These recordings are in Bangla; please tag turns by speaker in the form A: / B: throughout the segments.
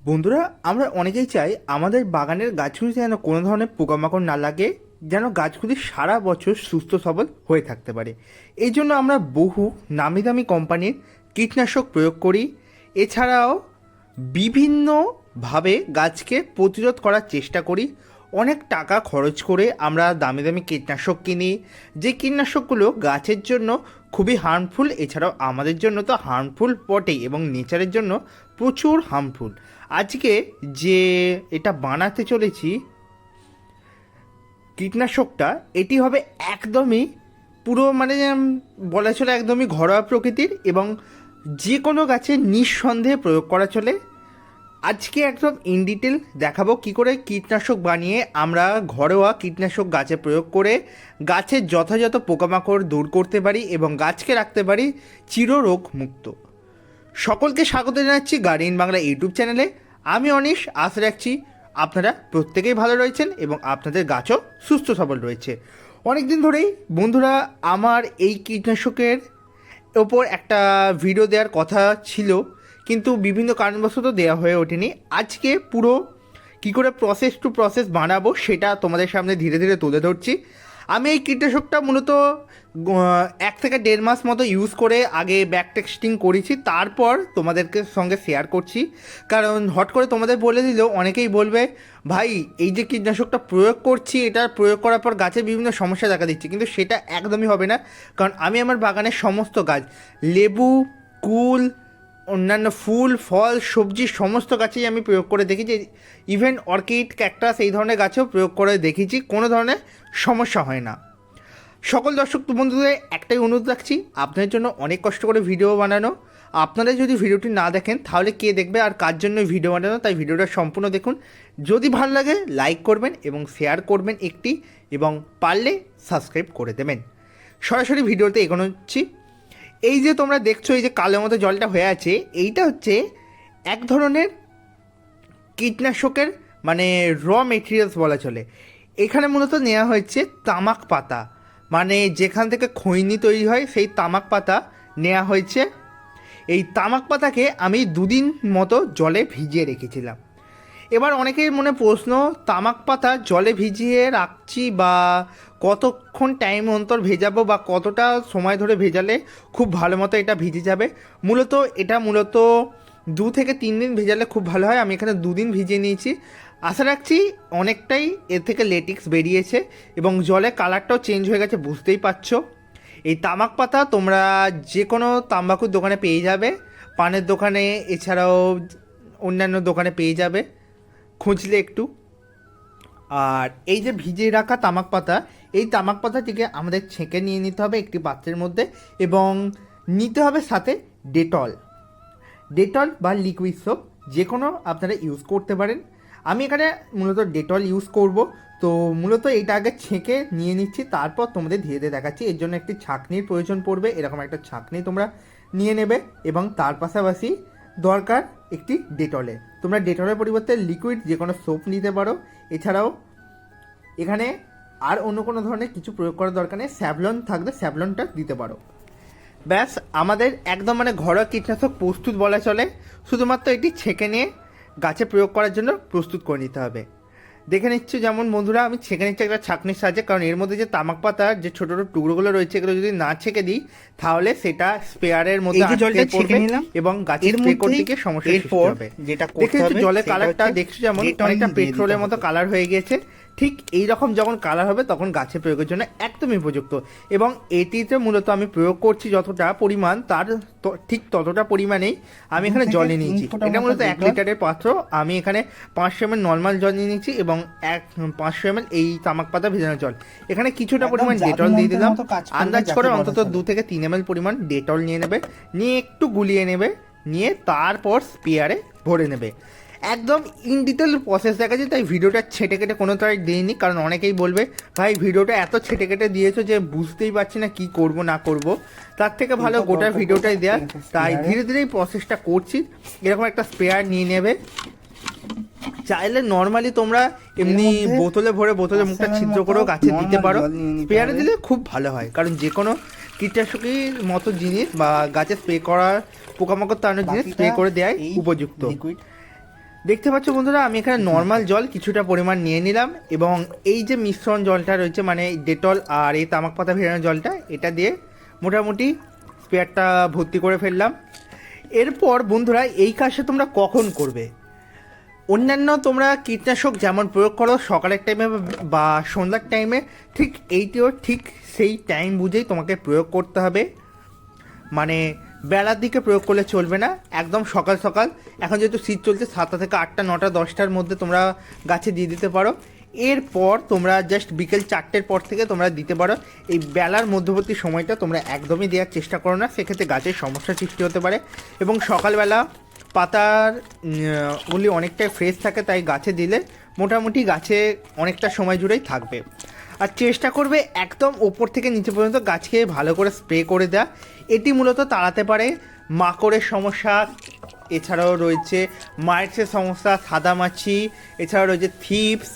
A: বন্ধুরা, আমরা অনেকেই চাই আমাদের বাগানের গাছগুলিতে যেন কোনো ধরনের পোকামাকড় না লাগে, যেন গাছগুলি সারা বছর সুস্থ সবল হয়ে থাকতে পারে। এই জন্য আমরা বহু নামি দামি কোম্পানির কীটনাশক প্রয়োগ করি। এছাড়াও বিভিন্নভাবে গাছকে প্রতিরোধ করার চেষ্টা করি। অনেক টাকা খরচ করে আমরা দামি দামি কীটনাশক কিনি। যে কীটনাশকগুলো গাছের জন্য খুবই হার্মফুল এছাড়াও আমাদের জন্য তো হার্মফুল বটেই এবং নেচারের জন্য প্রচুর হার্মফুল আজকে যে এটা বানাতে চলেছি, কীটনাশকটা, এটি হবে একদমই পুরো মানে বলা চলে একদমই ঘরোয়া প্রকৃতির এবং যে কোনো গাছে নিঃসন্দেহে প্রয়োগ করা চলে। আজকে একদম ইন ডিটেল দেখাবো কি করে কীটনাশক বানিয়ে আমরা ঘরোয়া কীটনাশক গাছে প্রয়োগ করে গাছের যথাযথ পোকামাকড় দূর করতে পারি এবং গাছকে রাখতে পারি চিররোগ মুক্ত সকলকে স্বাগত জানাচ্ছি গার্ডিয়ান বাংলা ইউটিউব চ্যানেলে। আমি অনিশ আশা রাখছি। আপনারা প্রত্যেকেই ভালো রয়েছেন এবং আপনাদের গাছও সুস্থ সবল রয়েছে। অনেক দিন ধরেই বন্ধুরা, আমার এই কীটনাশকের ওপর একটা ভিডিও দেওয়ার কথা ছিল, কিন্তু বিভিন্ন কারণবশত দেওয়া হয়ে ওঠেনি। আজকে পুরো কী করে প্রসেস টু প্রসেস বানাবো সেটা তোমাদের সামনে ধীরে ধীরে তুলে ধরছি। আমি এই কীটনাশকটা মূলত এক থেকে দেড় মাস মতো ইউজ করে আগে ব্যাক টেক্সটিং করেছি, তারপর তোমাদেরকে সঙ্গে শেয়ার করছি। কারণ হট করে তোমাদের বলে দিলেও অনেকেই বলবে, ভাই, এই যে কীটনাশকটা প্রয়োগ করছি এটা প্রয়োগ করার পর গাছে বিভিন্ন সমস্যা দেখা দিচ্ছে। কিন্তু সেটা একদমই হবে না, কারণ আমি আমার বাগানের সমস্ত গাছ, লেবু, কুল অন্যান্য ফুল, ফল, সবজি, সমস্ত গাছেই আমি প্রয়োগ করে দেখেছি। ইভেন অর্কিড ক্যাকটাস এই ধরনের গাছেও প্রয়োগ করে দেখেছি, কোনো ধরনের সমস্যা হয় না। সকল দর্শক বন্ধুদের একটাই অনুরোধ রাখছি, আপনাদের জন্য অনেক কষ্ট করে ভিডিও বানানো। আপনারা যদি ভিডিওটি না দেখেন, তাহলে কে দেখবে আর কার জন্য ভিডিও বানানো? তাই ভিডিওটা সম্পূর্ণ দেখুন। যদি ভালো লাগে লাইক করবেন এবং শেয়ার করবেন একটি এবং পারলে সাবস্ক্রাইব করে দেবেন। সরাসরি ভিডিওতে এগোনো হচ্ছি। এই যে তোমরা দেখছ, এই যে কালো মতো জলটা হয়ে আছে, এইটা হচ্ছে এক ধরনের কীটনাশকের মানে র মেটেরিয়ালস বলা চলে। এখানে মূলত নেওয়া হয়েছে তামাক পাতা। মানে যেখান থেকে খৈনি তৈরি হয়, সেই তামাক পাতা নেওয়া হয়েছে। এই তামাক পাতাকে আমি দুদিন মতো জলে ভিজিয়ে রেখেছিলাম। এবার অনেকের মনে প্রশ্ন, তামাক পাতা জলে ভিজিয়ে রাখছি বা কতক্ষণ টাইম অন্তর ভেজাবো বা কতটা সময় ধরে ভেজালে খুব ভালো মতো এটা ভিজে যাবে? মূলত এটা মূলত দু থেকে তিন দিন ভেজালে খুব ভালো হয়। আমি এখানে দুদিন ভিজিয়ে নিয়েছি। আশা রাখছি অনেকটাই এর থেকে লেটিক্স বেরিয়েছে এবং জলে কালারটাও চেঞ্জ হয়ে গেছে, বুঝতেই পারছ। এই তামাক পাতা তোমরা যে কোনো তাম্বাকুর দোকানে পেয়ে যাবে। পানের দোকানে, এছাড়াও অন্যান্য দোকানে পেয়ে যাবে। খুঁজলে একটু। আর এই যে ভিজিয়ে রাখা তামাক পাতা, এই তামাক পাতাটিকে আমাদের ছেঁকে নিয়ে নিতে হবে একটি পাত্রের মধ্যে এবং নিতে হবে সাথে ডেটল। ডেটল বা লিকুইড সোপ যে কোনো আপনারা ইউজ করতে পারেন। আমি এখানে মূলত ডেটল ইউজ করব। তো মূলত এটা আগে ছেঁকে নিয়ে নিচ্ছি, তারপর তোমাদের ধীরে ধীরে দেখাচ্ছি। এর জন্য একটি ছাঁকনির প্রয়োজন পড়বে, এরকম একটা ছাঁকনি তোমরা নিয়ে নেবে এবং তার পাশাপাশি দরকার একটি ডেটলে। তোমরা ডেটলের পরিবর্তে লিকুইড যে কোনো সোপ নিতে পারো। এছাড়াও এখানে আর অন্য কোনো ধরনের কিছু প্রয়োগ করার দরকার নেই। স্যাভলন থাকলে স্যাভলনটা দিতে পারো। ব্যাস, আমাদের একদম মানে ঘরোয়া কীটনাশক প্রস্তুত বলা চলে। শুধুমাত্র এটি ছেঁকে নিয়ে গাছে প্রয়োগ করার জন্য প্রস্তুত করে নিতে হবে। দেখে নিচ্ছি যেমন বন্ধুরা আমি ছেঁকে নিচ্ছি একটা ছাঁকনির সাহায্যে কারণ এর মধ্যে যে তামাক পাতার যে ছোট ছোট টুকরোগুলো রয়েছে এগুলো যদি না ছেঁকে দিই তাহলে সেটা স্পেয়ারের মধ্যে
B: জলটা ছেঁকে নিলাম,
A: এবং গাছের স্প্রে করতে গিয়ে সমস্যা সৃষ্টি হবে।
B: যেটা
A: দেখে জলের কালারটা দেখছ যেমন অনেকটা পেট্রোলের মতো কালার হয়ে গেছে ঠিক এই রকম যখন কালার হবে তখন গাছে প্রয়োগের জন্য একদমই উপযুক্ত। এবং এটিতে মূলত আমি প্রয়োগ করছি যতটা পরিমাণ তার ঠিক ততটা পরিমাণেই আমি এখানে জল নিয়ে নিয়েছি। এটা মূলত এক লিটারের পাত্র। আমি এখানে পাঁচশো এম এল নর্মাল জল নিয়ে নিয়েছি এবং এক পাঁচশো এম এই তামাক পাতা ভেজানো জল। এখানে কিছুটা পরিমাণ ডেটল দিয়ে দিলাম। আন্দাজ করে অন্তত দু থেকে তিন এম এল পরিমাণ ডেটল নিয়ে নেবে। নিয়ে একটু গুলিয়ে নেবে। নিয়ে তারপর স্পিয়ারে ভরে নেবে। একদম ইন ডিটেল প্রসেস দেখা যায় তাই ভিডিওটা ছেটে কেটে কোনো তাই দিইনি কারণ অনেকেই বলবে ভাই ভিডিওটা এত ছেটে কেটে দিয়েছ যে বুঝতেই পারছি না কি করব না করব। তার থেকে ভালো গোটা ভিডিওটাই দেওয়া তাই ধীরে ধীরে এই প্রসেসটা করছি। এরকম একটা স্পেয়ার নিয়ে নেবে। চাইলে নর্মালি তোমরা এমনি বোতলে ভরে বোতলে মুখটা ছিদ্র করেও গাছে দিতে পারো। স্পেয়ারে দিলে খুব ভালো হয় কারণ যে কোনো কীটনাশকের মতো জিনিস বা গাছে স্প্রে করার পোকামাকড় তাড়ানোর জিনিস স্প্রে করে দেয় উপযুক্ত। দেখতে পাচ্ছ বন্ধুরা, আমি এখানে নর্মাল জল কিছুটা পরিমাণ নিয়ে নিলাম এবং এই যে মিশ্রণ জলটা রয়েছে মানে ডেটল আর এই তামাক পাতা ভেজানো জলটা, এটা দিয়ে মোটামুটি স্পেয়ারটা ভর্তি করে ফেললাম। এরপর বন্ধুরা, এই কাজটা তোমরা কখন করবে? অন্যান্য তোমরা কীটনাশক যেমন প্রয়োগ করো, সকালের টাইমে বা সন্ধ্যার টাইমে ঠিক এইটিও ঠিক সেই টাইম বুঝেই তোমাকে প্রয়োগ করতে হবে। মানে বেলার দিকে প্রয়োগ করলে চলবে না। একদম সকাল সকাল। এখন যেহেতু শীত চলছে, সাতটা থেকে আটটা, নটা, দশটার মধ্যে তোমরা গাছে দিয়ে দিতে পারো। এরপর তোমরা জাস্ট বিকেল চারটের পর থেকে তোমরা দিতে পারো। এই বেলার মধ্যবর্তী সময়টা তোমরা একদমই দেওয়ার চেষ্টা করো না। সেক্ষেত্রে গাছের সমস্যা সৃষ্টি হতে পারে। এবং সকালবেলা পাতার গুলি অনেকটাই ফ্রেশ থাকে, তাই গাছে দিলে মোটামুটি গাছে অনেকটা সময় জুড়েই থাকবে। আর চেষ্টা করবে একদম ওপর থেকে নিচে পর্যন্ত গাছকে ভালো করে স্প্রে করে দেওয়া এটি মূলত তাড়াতে পারে মাকড়ের সমস্যা, এছাড়াও রয়েছে মাইটসের সমস্যা, সাদামাছি, এছাড়াও রয়েছে থিপস,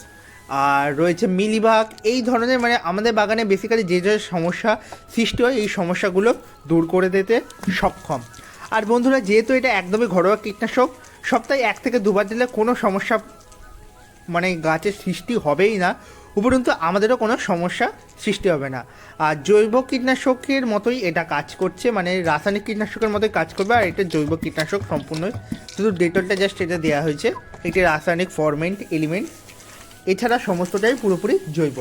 A: আর রয়েছে মিলিবাগ। এই ধরনের মানে আমাদের বাগানে বেসিক্যালি যে যে সমস্যা সৃষ্টি হয়, এই সমস্যাগুলো দূর করে দিতে সক্ষম। আর বন্ধুরা, যেহেতু এটা একদমই ঘরোয়া কীটনাশক, সপ্তাহে এক থেকে দুবার দিলে কোনো সমস্যা মানে গাছের সৃষ্টি হবেই না। উপরন্তু আমাদেরও কোনো সমস্যা সৃষ্টি হবে না। আর জৈব কীটনাশকের মতোই এটা কাজ করছে মানে রাসায়নিক কীটনাশকের মতোই কাজ করবে, আর এটা জৈব কীটনাশক সম্পূর্ণ শুধু ডেটলটা জাস্ট এটা দেওয়া হয়েছে এটি রাসায়নিক ফরমেন্ট এলিমেন্ট এছাড়া সমস্তটাই পুরোপুরি জৈব।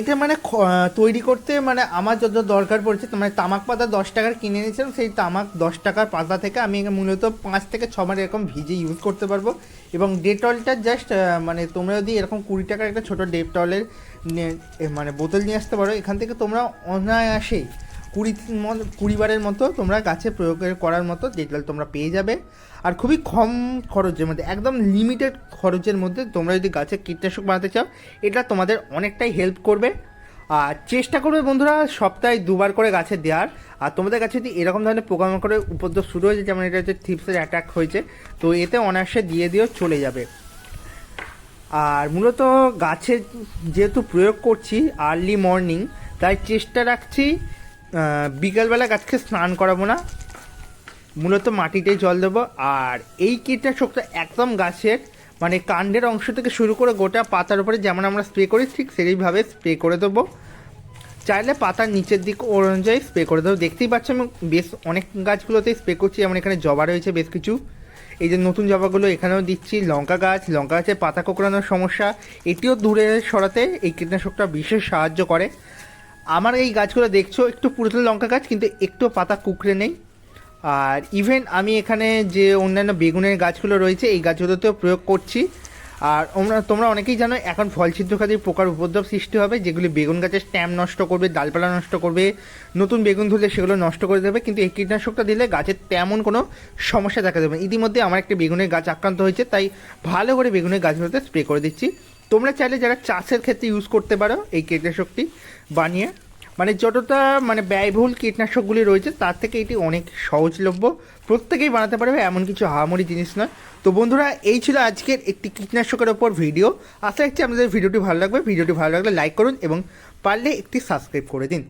A: এটা মানে তৈরি করতে মানে আমার যত দরকার পড়ছে মানে তামাক পাতা দশ টাকার কিনে নিয়েছিলাম সেই তামাক দশ টাকার পাতা থেকে আমি মূলত পাঁচ থেকে ছ মাস এরকম ভিজে ইউজ করতে পারব। এবং ডেটলটা জাস্ট মানে তোমরা যদি এরকম কুড়ি টাকার একটা ছোটো ডেটলের মানে বোতল নিয়ে আসতে পারো, এখান থেকে তোমরা অনায়াসেই কুড়ি ম- কুড়ি বারের মতো তোমরা গাছে প্রয়োগ করার মতো ডেটল তোমরা পেয়ে যাবে। আর খুবই কম খরচের মধ্যে, একদম লিমিটেড খরচের মধ্যে তোমরা যদি গাছে কীটনাশক বানাতে চাও, এটা তোমাদের অনেকটাই হেল্প করবে। আর চেষ্টা করবে বন্ধুরা সপ্তাহে দুবার করে গাছে দেওয়ার। আর তোমাদের কাছে যদি এরকম ধরনের পোকামাকড়ের উপদ্রব শুরু হয়েছে, যেমন এটা হচ্ছে থিপসের অ্যাটাক হয়েছে, তো এতে অনায়াসে দিয়ে দিয়েও চলে যাবে। আর মূলত গাছে যেহেতু প্রয়োগ করছি আর্লি মর্নিং তাই চেষ্টা রাখছি বিকালবেলা গাছকে স্নান করাবো না। মূলত মাটিতেই জল দেবো। আর এই কীটনাশকটা একদম গাছের মানে কাণ্ডের অংশ থেকে শুরু করে গোটা পাতার উপরে যেমন আমরা স্প্রে করি, ঠিক সেইভাবে স্প্রে করে দেবো। চাইলে পাতার নিচের দিক অনুযায়ী স্প্রে করে দেবো। দেখতেই পাচ্ছি আমি বেশ অনেক গাছগুলোতেই স্প্রে করছি, যেমন এখানে জবা রয়েছে বেশ কিছু। এই যে নতুন জবাগুলো এখানেও দিচ্ছি, লঙ্কা গাছ, লঙ্কা গাছের পাতা কোঁকড়ানোর সমস্যা। এটিও দূরে সরাতে এই কীটনাশকটা বিশেষ সাহায্য করে। আমার এই গাছগুলো দেখছ, একটু পুরাতন লঙ্কা গাছ, কিন্তু একটু পাতা কুকড়ে নেই। আর ইভেন আমি এখানে যে অন্যান্য বেগুনের গাছগুলো রয়েছে, এই গাছগুলোতেও প্রয়োগ করছি। আর তোমরা অনেকেই জানো, এখন ফল ছিদ্রকারী পোকার উপদ্রব সৃষ্টি হবে, যেগুলি বেগুন গাছের স্ট্যাম নষ্ট করবে, ডালপালা নষ্ট করবে, নতুন বেগুন ধরলে সেগুলো নষ্ট করে দেবে, কিন্তু এই কীটনাশকটা দিলে গাছের তেমন কোনো সমস্যা দেখা দেবে। ইতিমধ্যে আমার একটা বেগুনের গাছ আক্রান্ত হয়েছে, তাই ভালো করে বেগুনের গাছগুলোতে স্প্রে করে দিচ্ছি। তোমরা চাইলে যারা চাষের ক্ষেত্রে ইউজ করতে পারো এই কীটনাশকটি বানিয়ে মানে যতটা মানে ব্যয়বহুল কীটনাশকগুলি রয়েছে, তার থেকে এটি অনেক সহজলভ্য। প্রত্যেকেই বানাতে পারবে, এমন কিছু হামরি জিনিস নয়। তো বন্ধুরা, এই ছিল আজকের একটি কীটনাশকের ওপর ভিডিও আশা রাখছি আপনাদের ভিডিওটি ভালো লাগবে। ভিডিওটি ভালো লাগলে লাইক করুন এবং পারলে একটি সাবস্ক্রাইব করে দিন।